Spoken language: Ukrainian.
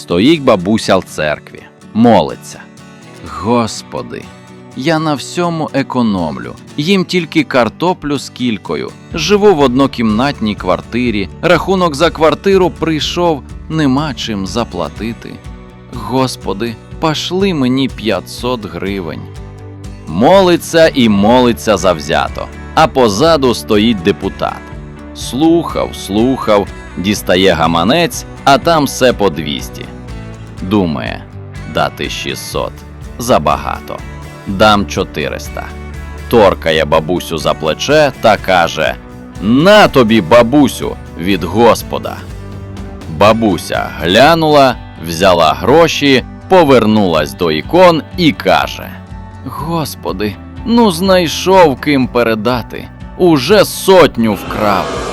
Стоїть бабуся в церкві, молиться. Господи, я на всьому економлю. Їм тільки картоплю з кількою. Живу в однокімнатній квартирі. Рахунок за квартиру прийшов, нема чим заплатити. Господи, пошли мені 500 гривень. Молиться і молиться завзято, а позаду стоїть депутат. Слухав, слухав, дістає гаманець, а там все по 200. Думає, дати 600 забагато. Дам 400. Торкає бабусю за плече та каже: На тобі, бабусю, від Господа. Бабуся глянула, взяла гроші, повернулась до ікон і каже: Господи, ну знайшов ким передати. Уже сотню вкрав.